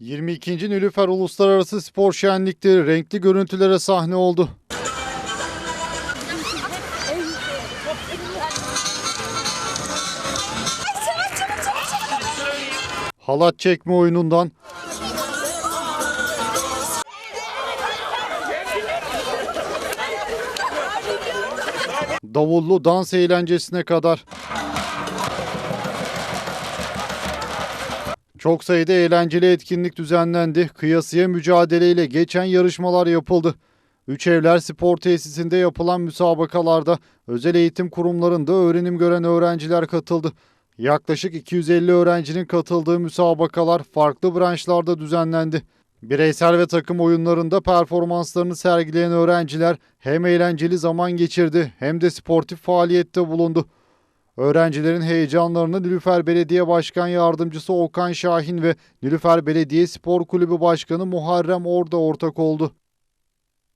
22. Nilüfer Uluslararası Spor Şenlikleri renkli görüntülere sahne oldu. Halat çekme oyunundan davullu dans eğlencesine kadar Çok sayıda eğlenceli etkinlik düzenlendi. Kıyasıya mücadeleyle geçen yarışmalar yapıldı. Üç Evler Spor Tesisinde yapılan müsabakalarda özel eğitim kurumlarında öğrenim gören öğrenciler katıldı. Yaklaşık 250 öğrencinin katıldığı müsabakalar farklı branşlarda düzenlendi. Bireysel ve takım oyunlarında performanslarını sergileyen öğrenciler hem eğlenceli zaman geçirdi hem de sportif faaliyette bulundu. Öğrencilerin heyecanlarını Nilüfer Belediye Başkan Yardımcısı Okan Şahin ve Nilüfer Belediye Spor Kulübü Başkanı Muharrem Orda ortak oldu.